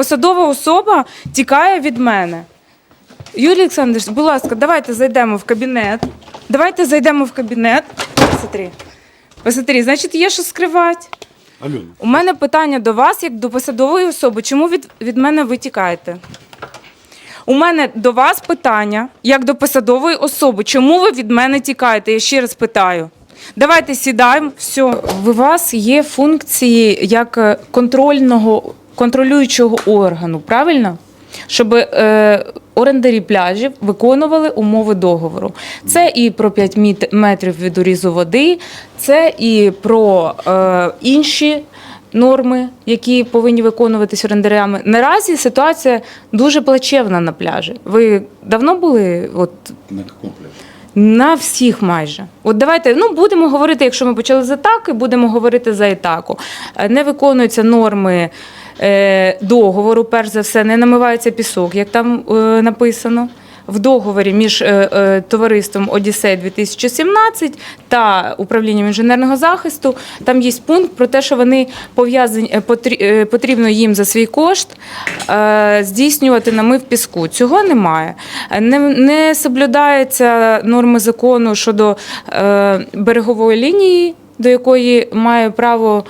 Посадова особа тікає від мене. Юрій Олександрович, будь ласка, давайте зайдемо в кабінет. Давайте зайдемо в кабінет. Посмотри. Посмотри, значить, є що скривати. Альона, У мене питання до вас, як до посадової особи. Чому від, від мене ви тікаєте? У мене до вас питання, як до посадової особи. Чому ви від мене тікаєте? Я ще раз питаю. Давайте сідаємо. Все. У вас є функції як е, контрольного, контролюючого органу, правильно? Щоб е, орендарі пляжів виконували умови договору. Це і про 5 метрів від урізу води, це і про е, інші норми, які повинні виконуватись орендарями. Наразі ситуація дуже плачевна на пляжі. Ви давно були от, на каком пляже? на всіх майже. От давайте ну будемо говорити, якщо ми почали з атаки, будемо говорити за атаку. Е, Не виконуються норми договору. Перш за все, не намивається пісок, як там е, написано. В договорі між е, е, товариством Одіссей 2017 та управлінням інженерного захисту там є пункт про те, що вони пов'язані е, потрі- е, потрібно їм за свій кошт е, здійснювати намив піску. Цього немає. Е, Не, не соблюдаються норми закону щодо е, берегової лінії, до якої має право.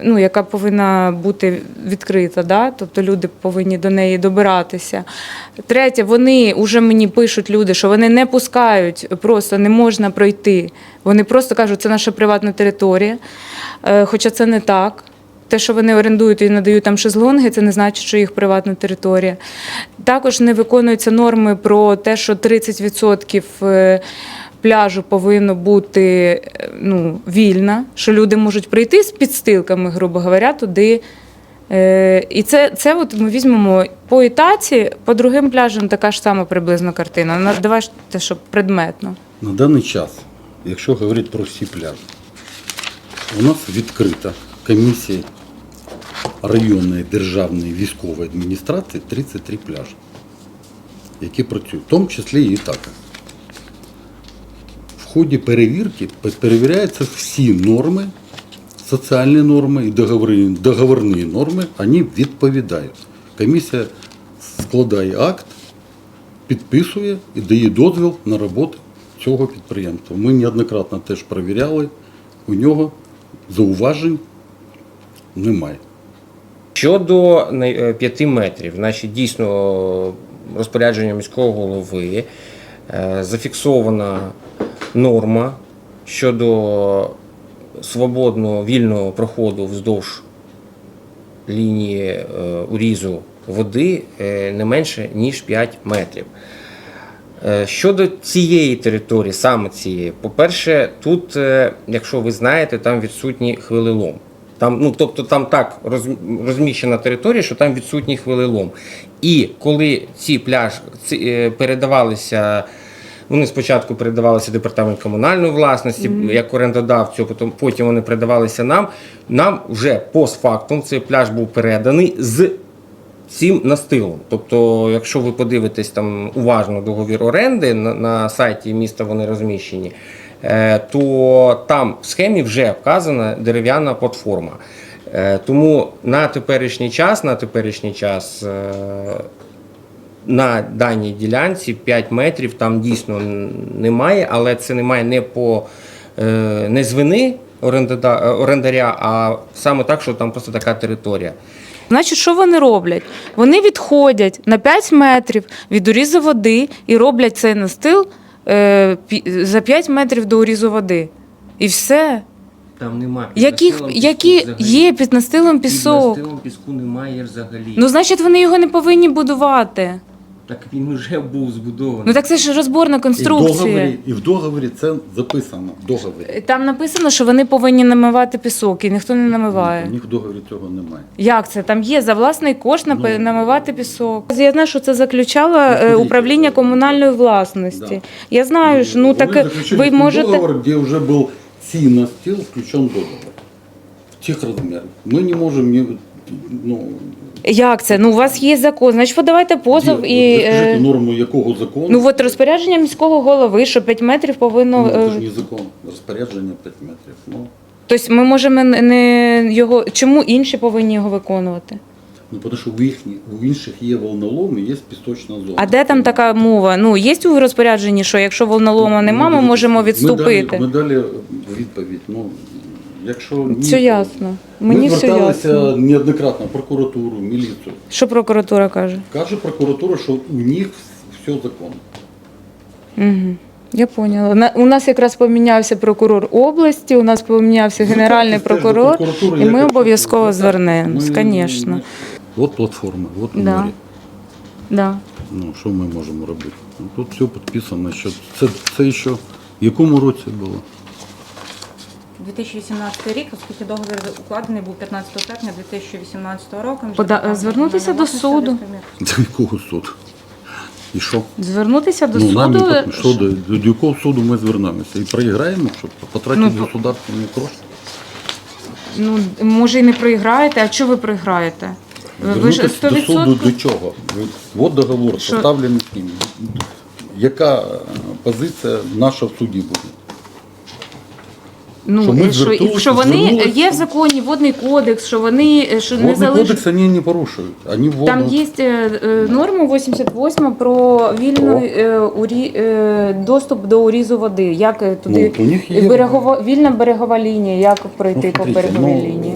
Ну, яка повинна бути відкрита, да? тобто люди повинні до неї добиратися. Третє, вони вже мені пишуть люди, що вони не пускають, просто не можна пройти. Вони просто кажуть, це наша приватна територія. Е, Хоча це не так. Те, що вони орендують і надають там шезлонги, це не значить, що їх приватна територія. Також не виконуються норми про те, що 30% е, пляжу повинно бути е, ну, вільна, що люди можуть прийти з підстилками, грубо говоря, туди. Е, І це, це от ми візьмемо по ітаці, по другим пляжам така ж сама приблизно картина. На- Давайте, щоб предметно. На даний час, якщо говорити про всі пляжі, у нас відкрита комісія районної державної військової адміністрації 33 пляжі, які працюють, в тому числі і ітака. Ході перевірки перевіряються всі норми, соціальні норми і договори, договорні норми, вони відповідають. Комісія складає акт, підписує і дає дозвіл на роботу цього підприємства. Ми неоднократно теж перевіряли, у нього зауважень немає. Щодо не- е, п'яти метрів, значить дійсно розпорядження міського голови е, зафіксована норма щодо свободного вільного проходу вздовж лінії е, урізу води е, не менше ніж 5 метрів. Е, Щодо цієї території, саме цієї, по-перше, тут, якщо ви знаєте, там відсутній хвилелом. Там, ну, тобто там так розміщена територія, що там відсутній хвилелом. І коли ці пляж передавалися, вони спочатку передавалися департамент комунальної власності, як орендодавцю, потім, потім вони передавалися нам. Нам вже постфактум цей пляж був переданий з цим настилом. Тобто, якщо ви подивитесь там уважно договір оренди на, на сайті міста вони розміщені, е, то там в схемі вже вказана дерев'яна платформа. Е, Тому на теперішній час, на теперішній час е, на даній ділянці 5 метрів там дійсно немає, але це немає не по е, не з вини орендаря, а саме так, що там просто така територія. Значить, що вони роблять? Вони відходять на 5 метрів від урізу води і роблять цей настил е, за 5 метрів до урізу води. І все. Там немає. Яких, які є під настилом пісок? Під піску немає взагалі. Ну, значить, вони його не повинні будувати. Так він вже був збудований. Ну так це ж розборна І в, конструкція. договорі, і в договорі це записано. В договорі. Там написано, що вони повинні намивати пісок, і ніхто не У намиває. них в договорі цього немає. Як це? Там є за власний кошт напи- Ну, намивати пісок. Я знаю, що це заключало е, управління е, комунальної власності. да. Я знаю, що ну так Вони е, заключили ви можете. договор, де вже був цей настил включен договор. В тих розмірах. Ми не можемо ні, ну, Як це? Ну у вас є закон. Значить, подавайте позов і. Скажіть, е, норму якого закону? Ну от розпорядження міського голови, що 5 метрів повинно. Ну, це ж е, не закон. Розпорядження 5 метрів. Ну, Тобто ми можемо не його. Чому інші повинні його виконувати? Ну, тому що в, їхні, в інших є волноломи, є пісочна зона. А де там така мова? Ну, є у розпорядженні, що якщо волнолома нема, ми Ну, можемо відступити. Ми дали, ми дали відповідь. Ну, якщо ні, Все ясно. Ми Мені все зверталися ясно. неоднократно в прокуратуру, міліцію. Що прокуратура каже? Каже прокуратура, що у них все законно. Угу. Я поняла. На- У нас якраз помінявся прокурор області, у нас помінявся генеральний Звертайтесь теж до прокурор, прокуратури, і ми якщо обов'язково щось так, звернемось, ми- звісно. От платформа, от Да. море. Да. Ну, що ми можемо робити? Ну, Тут все підписано. Що це, це ще в якому році було? 2018 рік, оскільки договір укладений був 15 серпня 2018 року. Пода- звернутися до суду. До якого суду? І що? Звернутися до ну, нам суду. не що, до, до якого суду ми звернемося? І проіграємо, щоб потратити Ну, государственні кошти? Ну, може, і не проіграєте, а що ви проіграєте? Ви ж Звернутися до суду 100%? до чого? От договор Що? составлений з ним. Яка е, позиція наша в суді буде? Ну, Що ми що, звертулися, що вони звернулися? є в законі водний кодекс, що вони е, що не Водний залиш... кодекс вони не порушують. Вони водно... Там є е, е, норма 88 про вільний е, урі, е, доступ до урізу води. Як е, туди Ну, у них є- берегова, вільна берегова лінія, як пройти Ну, по береговій ну, лінії.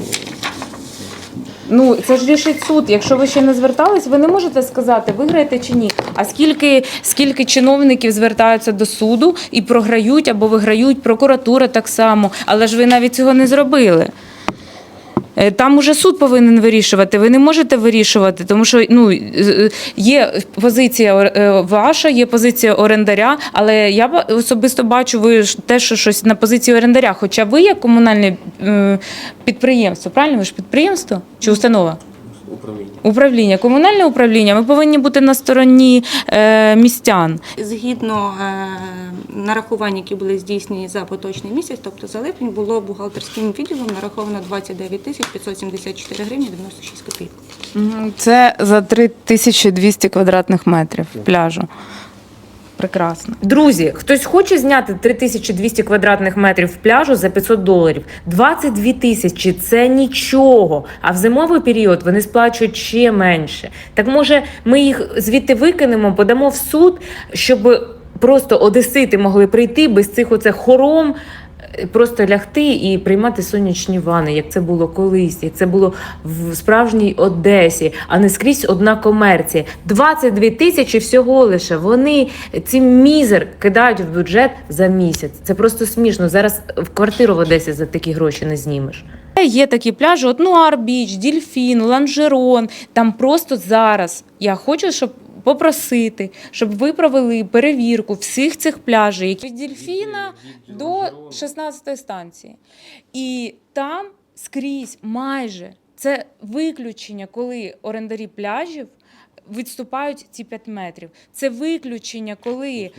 Ну, це ж рішить суд. Якщо ви ще не звертались, ви не можете сказати, виграєте чи ні. А скільки, скільки чиновників звертаються до суду і програють або виграють, прокуратура так само. Але ж ви навіть цього не зробили. Е, Там уже суд повинен вирішувати. Ви не можете вирішувати, тому що ну е, є позиція е, ваша, є позиція орендаря. Але я особисто бачу, ви ж те, що щось на позиції орендаря. Хоча ви як комунальне підприємство, правильно? Ви ж підприємство чи установа? Управління. Управління, комунальне управління. Ми повинні бути на стороні е, містян. Згідно е, нарахувань, які були здійснені за поточний місяць, тобто за липень, було бухгалтерським відділом нараховано 29 тисяч 574 гривні 96 копійок. Це за 3200 квадратних метрів пляжу. Прекрасно. Друзі, хтось хоче зняти 3200 квадратних метрів пляжу за 500 доларів. 22 тисячі це нічого. А в зимовий період вони сплачують ще менше. Так може, ми їх звідти викинемо, подамо в суд, щоб просто одесити могли прийти без цих оце хором. Просто лягти і приймати сонячні вани, як це було колись, як це було в справжній Одесі, а не скрізь одна комерція. 22 тисячі всього лише. Вони ці мізер кидають в бюджет за місяць. Це просто смішно. Зараз в квартиру в Одесі за такі гроші не знімеш. Є такі пляжі, от Нуар Біч, Дільфін, Ланжерон. Там просто зараз я хочу, щоб попросити, щоб ви провели перевірку всіх цих пляжів, які від Дільфіна до 16 станції. І там скрізь майже це виключення, коли орендарі пляжів відступають ці 5 метрів. Це виключення, коли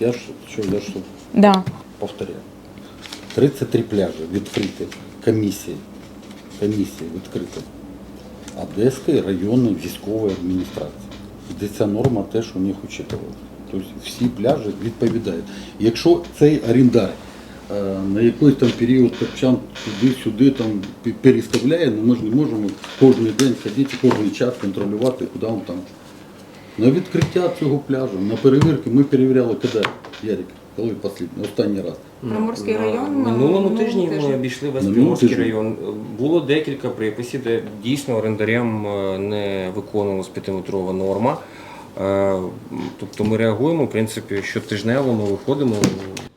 Я ж що, я ж да. повторяю. 33 пляжі відкриті комісії. Комісії відкриті. Одеської районної військової адміністрації. Де ця норма теж у них учитувалася. Тобто всі пляжі відповідають. Якщо цей орендар е, на якийсь там період копчан туди-сюди там переставляє, ну ми ж не можемо кожен день ходити, кожен час контролювати, куди він там. На відкриття цього пляжу, на перевірки ми перевіряли, коли, Ярик, коли послідно? останній раз. Приморський На район, на минулому тижні тижні. ми обійшли весь Приморський район. Було декілька приписів, де дійсно орендарям е, не виконувалась п'ятиметрова норма. Е, Тобто ми реагуємо, в принципі, щотижнево ми виходимо.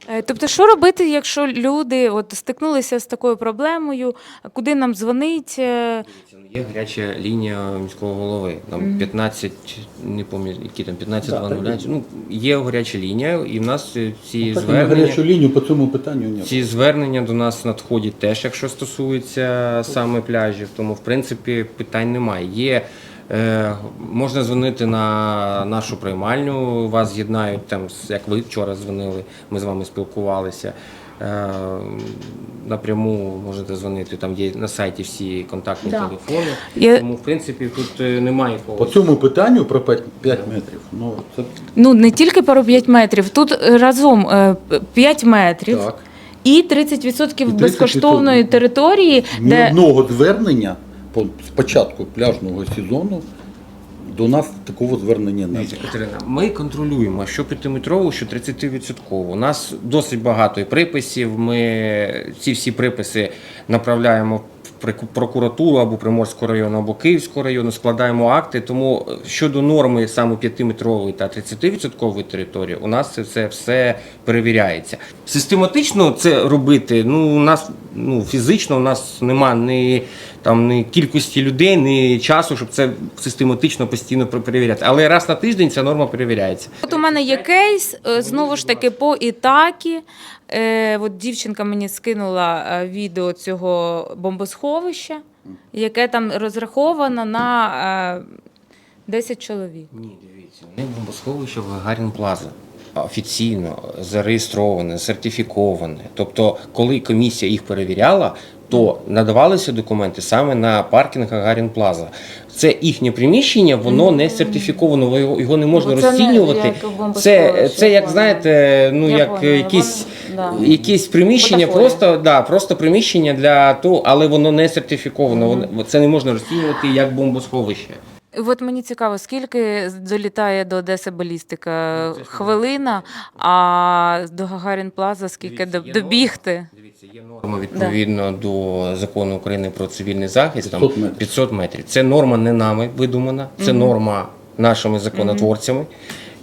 Е, Тобто, що робити, якщо люди от стикнулися з такою проблемою, куди нам дзвонить? е, Є гаряча лінія міського голови. Там 15, не пам'ятаю, які там 15 Да, так 2 Ну, є гаряча лінія, і в нас е, ці Так, звернення. гарячу лінію по цьому питанню ні. Ці звернення до нас надходять теж, якщо стосується саме пляжів. Тому, в принципі, питань немає. Є, можна дзвонити на нашу приймальню, вас з'єднають там, як ви вчора дзвонили, ми з вами спілкувалися. Е, напряму можете дзвонити, там є на сайті всі контактні Да. телефони. Я- Тому, в принципі, тут е, немає По цьому питанню про 5, метрів, ну це Ну не тільки про 5 метрів, тут е, разом е, 5 метрів так. і 30% 30% безкоштовної території, Ні де одного звернення з початку пляжного сезону до нас такого звернення. Дивіться, Катерина, ми контролюємо, що п'ятиметрову, що 30%. У нас досить багато і приписів. Ми ці всі приписи направляємо в прокуратуру або Приморського району, або Київського району, складаємо акти. Тому щодо норми саме 5-метрової та 30% території, у нас це, це все перевіряється. Систематично це робити. Ну у нас ну фізично у нас нема ні там ні кількості людей, ні часу, щоб це систематично постійно перевіряти. Але раз на тиждень ця норма перевіряється. От у мене є кейс, е, знову ж таки, по Ітакі. Е, от дівчинка мені скинула е, відео цього бомбосховища, яке там розраховано на е, 10 чоловік. Ні, дивіться, вони бомбосховище в Гагарін Плаза. Офіційно зареєстроване, сертифіковане. Тобто, коли комісія їх перевіряла, то надавалися документи саме на паркінг Гагарін Плаза. Це їхнє приміщення, воно не сертифіковано, його, не можна Ну, це не розцінювати. як Це, це як знаєте, ну Я як поняла, якісь, да. якісь приміщення, просто, да, просто приміщення для того, але воно не сертифіковано. Воно- Це не можна розцінювати як бомбосховище. От мені цікаво, скільки долітає до Одеси балістика? Хвилина, а до Гагарін Плаза скільки Дивіться, до- добігти? Дивіться, є норма відповідно до закону України про цивільний захист. Там 500 метрів. 500 метрів. Це норма не нами видумана, це норма нашими законотворцями.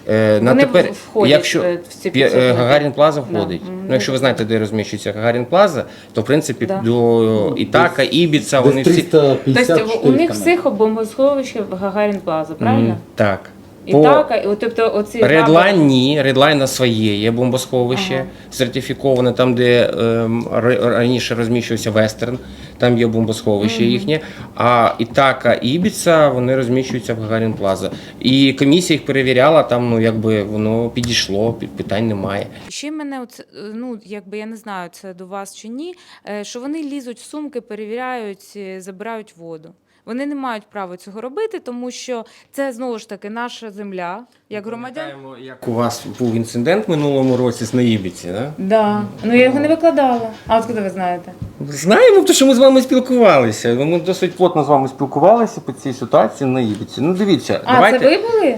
Е, На Вони тепер, входять якщо в- в ці п'я- е. Гагарін Плаза входить. Да. Ну, якщо ви знаєте, де розміщується Гагарін Плаза, то в принципі Да. до Ітака, Ібіца, вони Десь всі 350 Тобто у них всіх бомбосховище в Гагарін Плаза, правильно? М, так. І По- так, і тобто оці Редлайн ні, Редлайн на своє є бомбосховище, Ага. сертифіковане там, де ем, раніше розміщувався вестерн, там є бомбосховище їхнє. А Ітака і Ібіца вони розміщуються в Гагарін Плаза. І комісія їх перевіряла, там ну якби воно підійшло, питань немає. Ще мене оце, ну якби я не знаю, це до вас чи ні. е, Що вони лізуть в сумки, перевіряють, е, забирають воду. Вони не мають права цього робити, тому що це знову ж таки наша земля, як громадян. Пам'ятаємо, Як у вас був інцидент минулому році з Наїбіці, да? Да. Ну я його не викладала. А от куди ви знаєте? Знаємо, тому що ми з вами спілкувалися. Ми досить плотно з вами спілкувалися по цій ситуації на Ібіці. Ну дивіться, А, давайте. це ви були?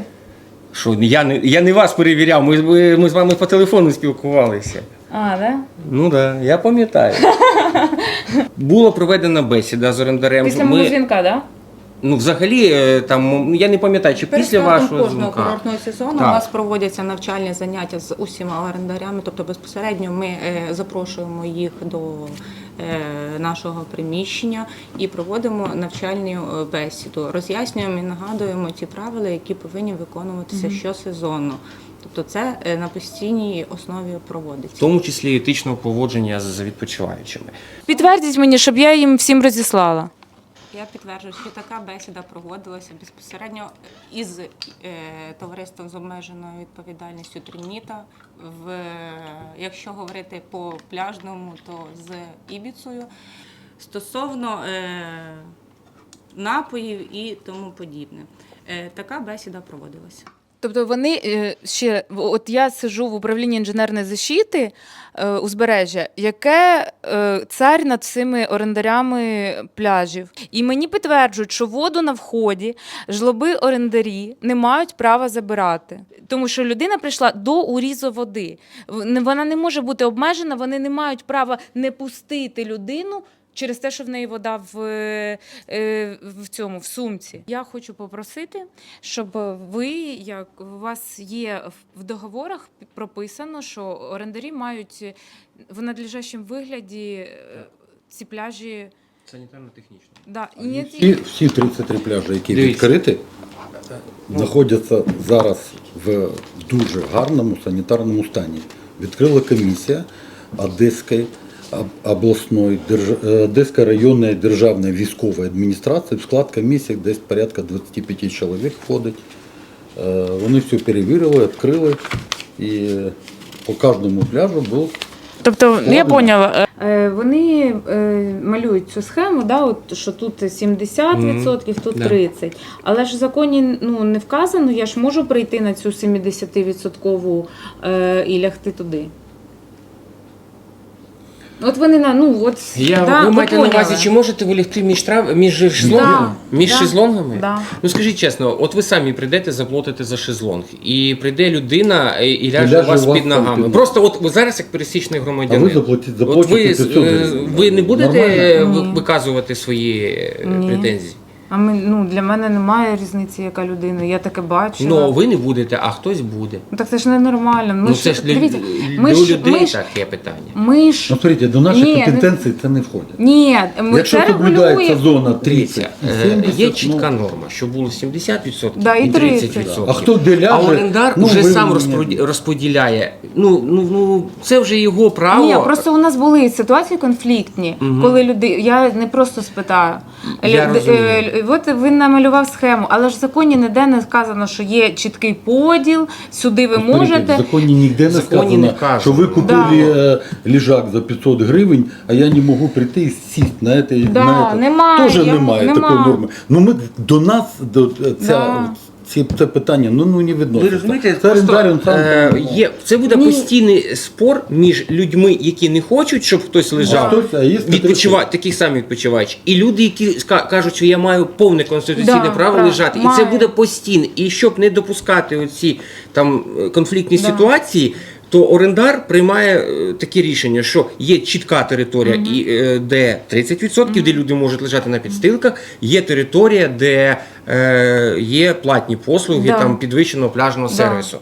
Що я не я не вас перевіряв, ми, ми, ми з вами по телефону спілкувалися. А, да? Ну да, я пам'ятаю. Була проведена бесіда з орендарем. Після мого Ми, дзвінка, да? ну, взагалі, е, там, я не пам'ятаю, чи після вашого кожного дзвінка. курортного сезону Так. у нас проводяться навчальні заняття з усіма орендарями, тобто безпосередньо ми е, запрошуємо їх до е, нашого приміщення і проводимо навчальну е, бесіду. Роз'яснюємо і нагадуємо ті правила, які повинні виконуватися щосезонно. Тобто це е, на постійній основі проводиться, В тому числі етичного поводження з відпочиваючими. Підтвердіть мені, щоб я їм всім розіслала. Я підтверджую, що така бесіда проводилася безпосередньо із е, товариством з обмеженою відповідальністю Трініта. В, якщо говорити по пляжному, то з Ібіцею. Стосовно е, напоїв і тому подібне. Е, така бесіда проводилася. Тобто вони е, ще от я сижу в управлінні інженерної защити е, узбережжя, яке е, цар над всіми орендарями пляжів. І мені підтверджують, що воду на вході жлоби орендарі не мають права забирати, тому що людина прийшла до урізу води. Вона не може бути обмежена, вони не мають права не пустити людину. Через те, що в неї вода в, е, в цьому в сумці. Я хочу попросити, щоб ви, як у вас є в- договорах прописано, що орендарі мають в надлежащому вигляді е, ці пляжі. Санітарно-технічно. Да, і Всі, всі 33 пляжі, які Дивіться. відкриті, знаходяться зараз в дуже гарному санітарному стані. Відкрила комісія Одеської об- обласної держ- е, Одеської районної державної військової адміністрації. В склад комісії десь порядка 25 чоловік входить. Е, Вони все перевірили, відкрили і по кожному пляжу був Тобто, я поняла. Е, Вони е, малюють цю схему, да, от, що тут 70%, тут 30%. Але ж в законі ну, не вказано, я ж можу прийти на цю 70% е, і лягти туди. От вони на ну от Я, да, ви маєте на поняли. увазі, чи можете ви лягти між, трав... між шезлонгами? Да, між да, шезлонгами? да. Ну скажіть чесно, от ви самі прийдете заплатите за шезлонг, і прийде людина і, і ляже ляже вас у вас під там ногами. під- Просто от ви зараз як пересічний громадянин. А ви заплатіть- от заплатите ви, 500 е, гривень. ви не будете Нормально? Ні. виказувати свої е, Ні. претензії? А ми ну для мене немає різниці, яка людина. Я таке бачила. Ну ви не будете, а хтось буде. Ну, так це ж ненормально. Ми ну це ж для, дивіться, для ми ж, людей ми ж, таке питання. ми ж Ну, смотрите, до наших Ні, компетенцій це не входить. ні, ми Якщо це регулюємо. зона 30 Дивіться, і е, 70, є чітка ну, норма, що було 70% Да, і і 30%. 30. А хто де ляже, А орендар ну, вже ви сам розподі- розподіляє. Ну, ну, ну, це вже його право. Ні, просто у нас були ситуації конфліктні, коли люди. Я не просто спитаю. Я Лю- розумію. е, От він намалював схему, але ж в законі ніде не сказано, що є чіткий поділ, сюди ви Смотрите, можете. В законі ніде не законі сказано, не що ви купили да. ліжак за 500 гривень, а я не можу прийти і сісти на це. Да, на це. немає, Тоже я- немає немає такої норми. Ну ми до нас до е, ця, Да. Ці, це питання ну, ну не Ви відноситься. розумієте, це просто, сам е, є, це буде Ні. постійний спор між людьми, які не хочуть, щоб хтось лежав, хтось, а є відпочива, хтось. таких самих відпочивач, і люди, які ска- кажуть, що я маю повне конституційне Да, право прав- лежати. І це маю. буде постійно. І щоб не допускати оці там е, конфліктні Да. ситуації. То орендар приймає таке такі рішення, що є чітка територія, і, е, де 30%, де люди можуть лежати на підстилках, є територія, де е, є платні послуги Да. там підвищеного пляжного Да. сервісу.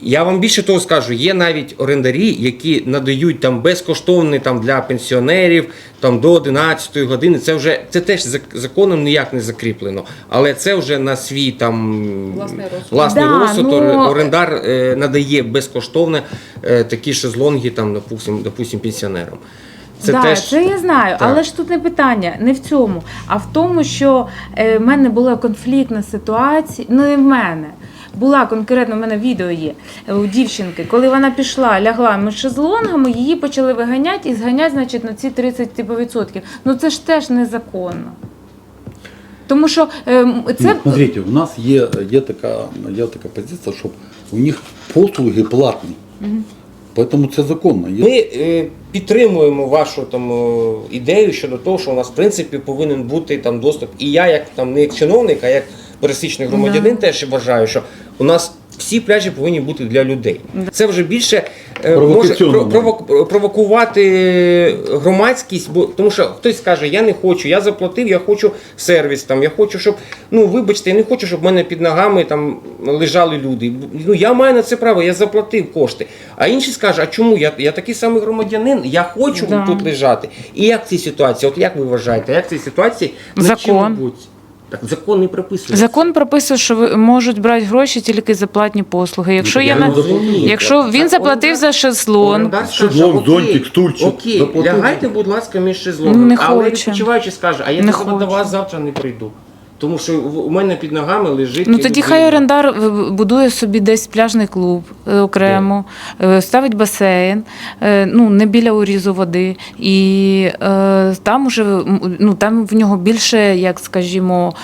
Я вам більше того скажу, є навіть орендарі, які надають там безкоштовний там для пенсіонерів там до 11 години. Це вже це теж законом ніяк не закріплено, але це вже на свій там Власний розсуд. власний Да, розсуд. ну, орендар е, надає безкоштовно е, такі шезлонги, там, допустим, допустим, пенсіонерам. Це да, теж це я знаю, Так. але ж тут не питання, не в цьому, а в тому, що е, в мене була конфліктна ситуація. Ну не в мене. Була конкретно, в мене відео є е, у дівчинки, коли вона пішла, лягла між шезлонгами, її почали виганяти і зганяти, значить, на ці 30 типу, відсотків. Ну це ж теж незаконно. Тому що е, м, Ну, смотрите, у нас є, є, така, є така позиція, що у них послуги платні. Тому це законно. Є Ми е, підтримуємо вашу там е, ідею щодо того, що у нас в принципі повинен бути там доступ. І я, як там не як чиновник, а як пересічний громадянин, теж вважаю, що у нас всі пляжі повинні бути для людей. Це вже більше е, може провок- провокувати громадськість, бо тому що хтось скаже, я не хочу, я заплатив, я хочу сервіс. Там я хочу, щоб ну вибачте, я не хочу, щоб в мене під ногами там лежали люди. Ну я маю на це право, я заплатив кошти. А інші скажуть, а чому я, я такий самий громадянин, я хочу Да. тут лежати. І як в цій ситуації? От як ви вважаєте, як в цій ситуації над Закон. чим? Так закон не прописує. закон прописує, що ви можуть брати гроші тільки за платні послуги. Якщо я я на не розумію. якщо він Так, заплатив орендар- за шезлонг, орендар скаже, Шезлонг, окей, зонтик, стульчик. Окей, Заплатив. лягайте, будь ласка, між шезлонгом. Не Але хочу. відпочиваючи скаже, а я Не до вас завтра не прийду. Тому що у мене під ногами лежить. Ну тоді людина. хай орендар будує собі десь пляжний клуб е, окремо, е, ставить басейн, е, ну не біля урізу води, і там уже ну там в нього більше, як скажімо,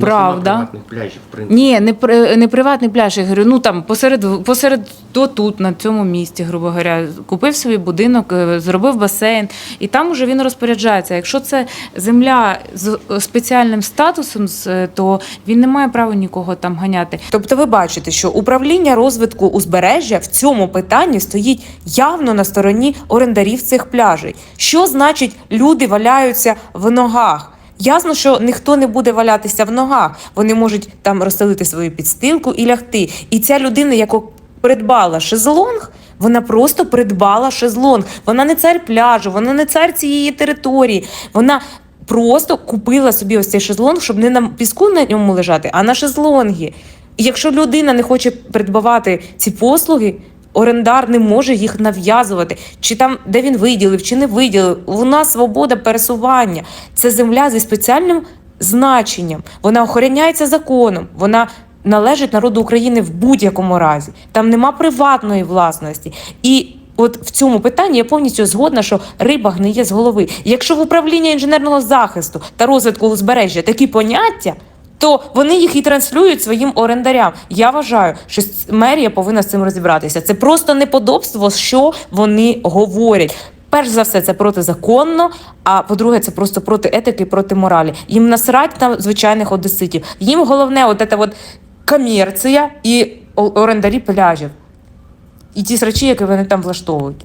правда. приватних пляжів, в принципі. Ні, не не приватний пляж. Я говорю, ну там посеред посеред то тут, на цьому місці, грубо говоря, купив собі будинок, е, зробив басейн, і там уже він розпоряджається. Якщо це земля з е, спеціальним статусом, е, то він не має права нікого там ганяти. Тобто ви бачите, що управління розвитку узбережжя в цьому питанні стоїть явно на стороні орендарів цих пляжей. Що значить люди валяються в ногах? Ясно, що ніхто не буде валятися в ногах. Вони можуть там розстелити свою підстилку і лягти. І ця людина, яка придбала шезлонг, вона просто придбала шезлонг. Вона не цар пляжу, вона не цар цієї території. Вона просто купила собі ось цей шезлонг, щоб не на піску на ньому лежати, а на шезлонгі. І якщо людина не хоче придбавати ці послуги, орендар не може їх нав'язувати, чи там де він виділив, чи не виділив. У нас свобода пересування. Це земля зі спеціальним значенням. Вона охороняється законом. Вона належить народу України в будь-якому разі. Там нема приватної власності. І От в цьому питанні я повністю згодна, що риба гниє з голови. Якщо в управлінні інженерного захисту та розвитку узбережжя такі поняття, то вони їх і транслюють своїм орендарям. Я вважаю, що мерія повинна з цим розібратися. Це просто неподобство, що вони говорять. Перш за все, це протизаконно, а по-друге, це просто проти етики, проти моралі. Їм насрать на звичайних одеситів. Їм головне, от це от комерція і орендарі пляжів. І ті срачі, які вони там влаштовують.